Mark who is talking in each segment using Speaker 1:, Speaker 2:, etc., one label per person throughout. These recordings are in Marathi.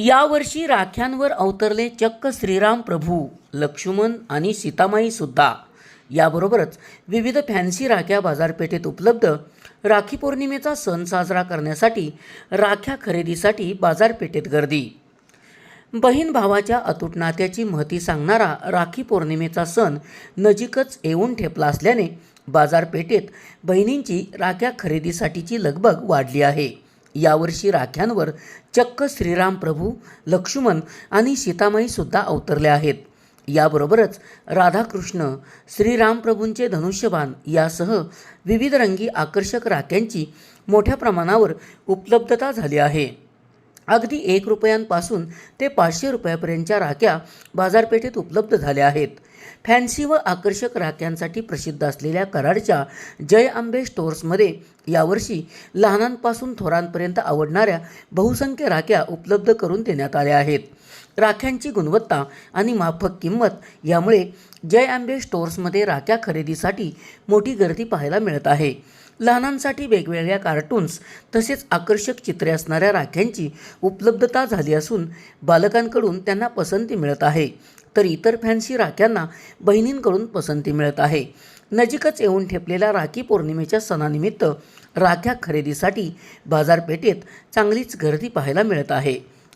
Speaker 1: यावर्षी राख्यांवर अवतरले चक्क श्रीराम प्रभू लक्ष्मण आणि सीतामाईसुद्धा याबरोबरच विविध फॅन्सी राख्या बाजारपेठेत उपलब्ध राखी पौर्णिमेचा सण साजरा करण्यासाठी राख्या खरेदीसाठी बाजारपेठेत गर्दी. बहीण भावाच्या अतूट नात्याची महती सांगणारा राखी पौर्णिमेचा सण नजीकच येऊन ठेपला असल्याने बाजारपेठेत बहिणींची राख्या खरेदीसाठीची लगबग वाढली आहे. यावर्षी राख्यांवर चक्क श्रीराम प्रभू लक्ष्मण आणि सीतामाईसुद्धा अवतरले आहेत. याबरोबरच राधाकृष्ण श्रीरामप्रभूंचे धनुष्यबाण यासह विविध रंगी आकर्षक राख्यांची मोठ्या प्रमाणावर उपलब्धता झाली आहे. अगदी एक रुपयांपासून ते पाचशे रुपयापर्यंतच्या राख्या बाजारपेठेत उपलब्ध झाल्या आहेत. फॅन्सी व आकर्षक राख्यांसाठी प्रसिद्ध असलेल्या कराडच्या जय आंबे स्टोअर्समध्ये यावर्षी लहानांपासून थोरांपर्यंत आवडणाऱ्या बहुसंख्य राख्या उपलब्ध करून देण्यात आल्या आहेत. राख्यांची गुणवत्ता आणि माफक किंमत यामुळे जय आंबे स्टोअर्समध्ये राख्या खरेदीसाठी मोठी गर्दी पाहायला मिळत आहे. लहानांसाठी वेगवेगळ्या कार्टून्स तसेच आकर्षक चित्रे असणाऱ्या राख्यांची उपलब्धता झाली असून बालकांकडून त्यांना पसंती मिळत आहे. तर इतर फॅन्सी राख्यांना बहिणींकडून पसंती मिळत आहे. नजीकच येऊन ठेपलेल्या राखी पौर्णिमेच्या सणानिमित्त राख्या खरेदीसाठी बाजारपेठेत चांगलीच गर्दी पाहायला मिळत आहे.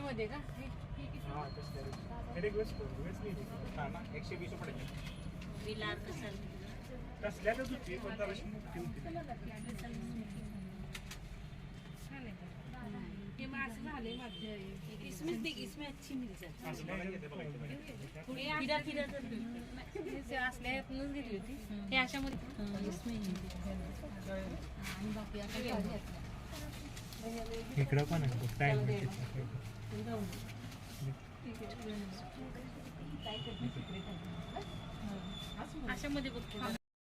Speaker 2: मध्ये का हे- हे किती? विलार कसल छान आहे. का? हे मग असं झालंय माझं. इसमें देख, इसमें अच्छी मिल जाते. थोडी फिरा फिरा जर नाही, हे असल्या ह्यातनंच घेतली होती हे अशामध्ये आणि बाकी आता.
Speaker 3: इकडं पण आहे टाइम
Speaker 2: अशामध्ये बघ